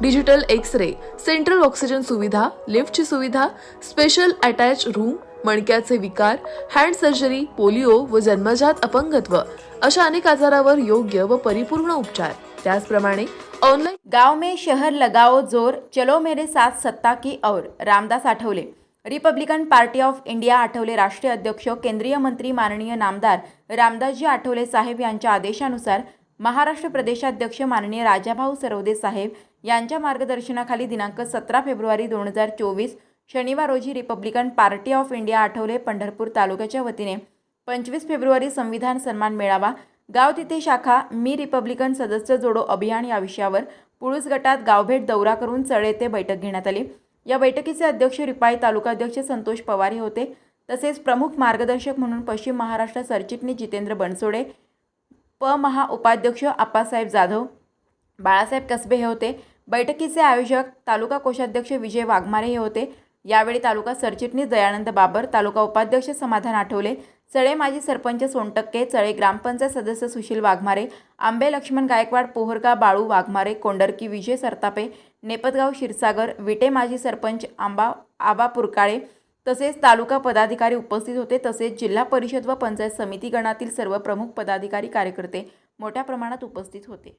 digital X ray central oxygen सुविधा लिफ्टची सुविधा स्पेशल अटॅच रूम मणक्याचे विकार हँड सर्जरी पोलिओ व जन्मजात अपंगत्व अशा अनेक आजारावर योग्य व परिपूर्ण उपचार. त्याचप्रमाणे ऑनलाईन गाव में शहर लगाओ जोर चलो मेरे साथ सत्ता की और Ramdas Athawale. Republican Party of India Athawale राष्ट्रीय अध्यक्ष केंद्रीय मंत्री माननीय नामदार रामदासजी आठवले साहेब यांच्या आदेशानुसार महाराष्ट्र प्रदेशाध्यक्ष माननीय राजाभाऊ सरवदे साहेब यांच्या मार्गदर्शनाखाली दिनांक सतरा फेब्रुवारी दोन हजार चोवीस शनिवार रोजी Republican Party of India Athawale Pandharpur तालुक्याच्या वतीने. पंचवीस फेब्रुवारी संविधान सन्मान मेळावा. गाव तिथे शाखा मी रिपब्लिकन सदस्य जोडो अभियान या विषयावर पुळूस गटात गावभेट दौरा करून चढ येथे बैठक घेण्यात आली. या बैठकीचे अध्यक्ष रिपाई तालुकाध्यक्ष संतोष पवार हे होते. तसेच प्रमुख मार्गदर्शक म्हणून पश्चिम महाराष्ट्र सरचिटणीस जितेंद्र बनसोडे प महा उपाध्यक्ष आप्पासाहेब जाधव बाळासाहेब कसबे हे होते. बैठकीचे आयोजक तालुका कोषाध्यक्ष विजय वाघमारे हे होते. यावेळी तालुका सरचिटणीस दयानंद बाबर तालुका उपाध्यक्ष समाधान आठवले चळे माजी सरपंच सोनटक्के चळे ग्रामपंचायत सदस्य सुशील वाघमारे आंबे लक्ष्मण गायकवाड पोहरका बाळू वाघमारे कोंडरकी विजय सरतापे नेपतगाव क्षीरसागर विटे माजी सरपंच आंबा आबा पुरकाळे तसेच तालुका पदाधिकारी उपस्थित होते. तसेच जिल्हा परिषद व पंचायत समिती गणातील सर्व प्रमुख पदाधिकारी कार्यकर्ते मोठ्या प्रमाणात उपस्थित होते.